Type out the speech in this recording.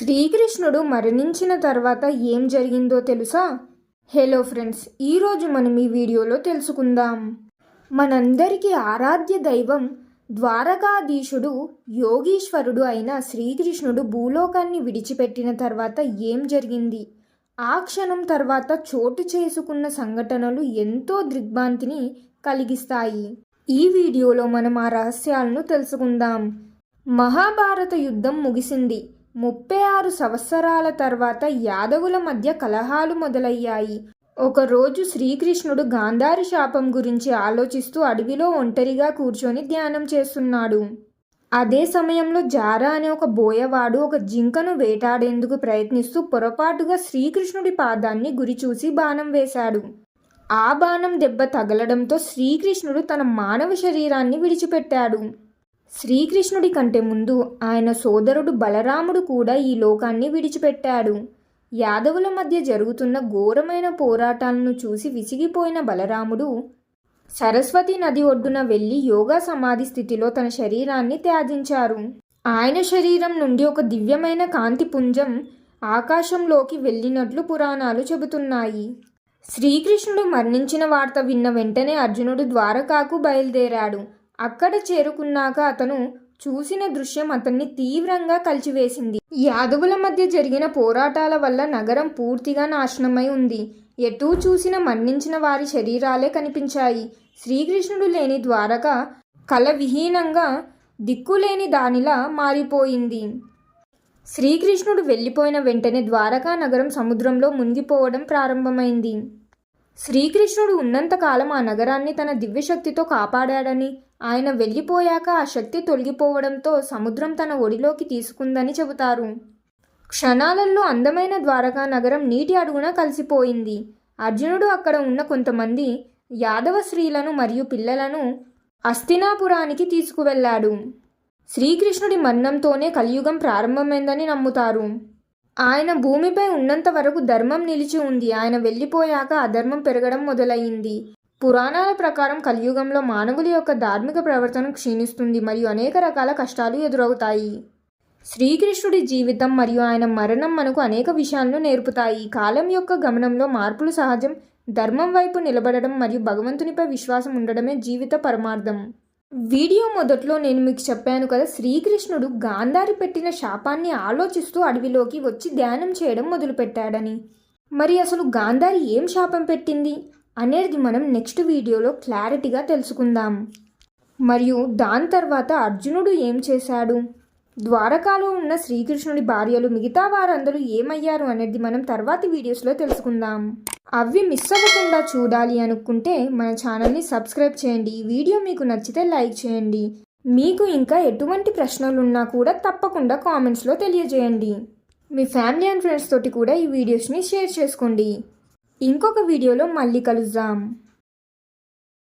శ్రీకృష్ణుడు మరణించిన తర్వాత ఏం జరిగిందో తెలుసా? హలో ఫ్రెండ్స్ ఈరోజు మనం ఈ వీడియోలో తెలుసుకుందాం. మనందరికీ ఆరాధ్య దైవం ద్వారకాధీశుడు యోగీశ్వరుడు అయిన శ్రీకృష్ణుడు భూలోకాన్ని విడిచిపెట్టిన తర్వాత ఏం జరిగింది? ఆ క్షణం తర్వాత చోటు చేసుకున్న సంఘటనలు ఎంతో దిగ్భ్రాంతిని కలిగిస్తాయి. ఈ వీడియోలో మనం ఆ రహస్యాలను తెలుసుకుందాం. మహాభారత యుద్ధం ముగిసింది. ముప్పై ఆరు సంవత్సరాల తర్వాత యాదవుల మధ్య కలహాలు మొదలయ్యాయి. ఒకరోజు శ్రీకృష్ణుడు గాంధారి శాపం గురించి ఆలోచిస్తూ అడవిలో ఒంటరిగా కూర్చొని ధ్యానం చేస్తున్నాడు. అదే సమయంలో జారా అనే ఒక బోయవాడు ఒక జింకను వేటాడేందుకు ప్రయత్నిస్తూ పొరపాటుగా శ్రీకృష్ణుడి పాదాన్ని గురిచూసి బాణం వేశాడు. ఆ బాణం దెబ్బ తగలడంతో శ్రీకృష్ణుడు తన మానవ శరీరాన్ని విడిచిపెట్టాడు. శ్రీకృష్ణుడి కంటే ముందు ఆయన సోదరుడు బలరాముడు కూడా ఈ లోకాన్ని విడిచిపెట్టాడు. యాదవుల మధ్య జరుగుతున్న ఘోరమైన పోరాటాలను చూసి విసిగిపోయిన బలరాముడు సరస్వతి నది ఒడ్డున వెళ్ళి యోగా సమాధి స్థితిలో తన శరీరాన్ని త్యాజించారు. ఆయన శరీరం నుండి ఒక దివ్యమైన కాంతి పుంజం ఆకాశంలోకి వెళ్ళినట్లు పురాణాలు చెబుతున్నాయి. శ్రీకృష్ణుడు మరణించిన వార్త విన్న వెంటనే అర్జునుడు ద్వారకాకు బయలుదేరాడు. అక్కడ చేరుకున్నాక అతను చూసిన దృశ్యం అతన్ని తీవ్రంగా కలిచివేసింది. యాదవుల మధ్య జరిగిన పోరాటాల వల్ల నగరం పూర్తిగా నాశనమై ఉంది. ఎటూ చూసిన మన్నించిన వారి శరీరాలే కనిపించాయి. శ్రీకృష్ణుడు లేని ద్వారక కల విహీనంగా దిక్కులేని దానిలా మారిపోయింది. శ్రీకృష్ణుడు వెళ్ళిపోయిన వెంటనే ద్వారకా నగరం సముద్రంలో మునిగిపోవడం ప్రారంభమైంది. శ్రీకృష్ణుడు ఉన్నంతకాలం ఆ నగరాన్ని తన దివ్యశక్తితో కాపాడాడని ఆయన వెళ్ళిపోయాక ఆ శక్తి తొలగిపోవడంతో సముద్రం తన ఒడిలోకి తీసుకుందని చెబుతారు. క్షణాలలో అందమైన ద్వారకా నగరం నీటి అడుగున కలిసిపోయింది. అర్జునుడు అక్కడ ఉన్న కొంతమంది యాదవ స్త్రీలను మరియు పిల్లలను అస్తినాపురానికి తీసుకువెళ్ళాడు. శ్రీకృష్ణుడి మరణంతోనే కలియుగం ప్రారంభమైందని నమ్ముతారు. ఆయన భూమిపై ఉన్నంత వరకు ధర్మం నిలిచి ఉంది. ఆయన వెళ్ళిపోయాక అధర్మం పెరగడం మొదలయ్యింది. పురాణాల ప్రకారం కలియుగంలో మానవుల యొక్క ధార్మిక ప్రవర్తన క్షీణిస్తుంది మరియు అనేక రకాల కష్టాలు ఎదురవుతాయి. శ్రీకృష్ణుడి జీవితం మరియు ఆయన మరణం మనకు అనేక విషయాలను నేర్పుతాయి. కాలం యొక్క గమనంలో మార్పులు సహజం ధర్మం వైపు నిలబడడం మరియు భగవంతునిపై విశ్వాసం ఉండడమే జీవిత పరమార్థం. వీడియో మొదట్లో నేను మీకు చెప్పాను కదా శ్రీకృష్ణుడు గాంధారి పెట్టిన శాపాన్ని ఆలోచిస్తూ అడవిలోకి వచ్చి ధ్యానం చేయడం మొదలుపెట్టాడని. మరి అసలు గాంధారి ఏం శాపం పెట్టింది? అనేది మనం నెక్స్ట్ వీడియోలో క్లారిటీగా తెలుసుకుందాం. మరియు దాని తర్వాత అర్జునుడు ఏం చేశాడు? ద్వారకాలో ఉన్న శ్రీకృష్ణుడి భార్యలు మిగతా వారందరూ ఏమయ్యారు అనేది మనం తర్వాతి వీడియోస్లో తెలుసుకుందాం. అవి మిస్ అవ్వకుండా చూడాలి అనుకుంటే మన ఛానల్ని సబ్స్క్రైబ్ చేయండి. ఈ వీడియో మీకు నచ్చితే లైక్ చేయండి. మీకు ఇంకా ఎటువంటి ప్రశ్నలు ఉన్నా కూడా తప్పకుండా కామెంట్స్లో తెలియజేయండి. మీ ఫ్యామిలీ అండ్ ఫ్రెండ్స్ తోటి కూడా ఈ వీడియోస్ని షేర్ చేసుకోండి. ఇంకొక వీడియోలో మళ్ళీ కలుద్దాం.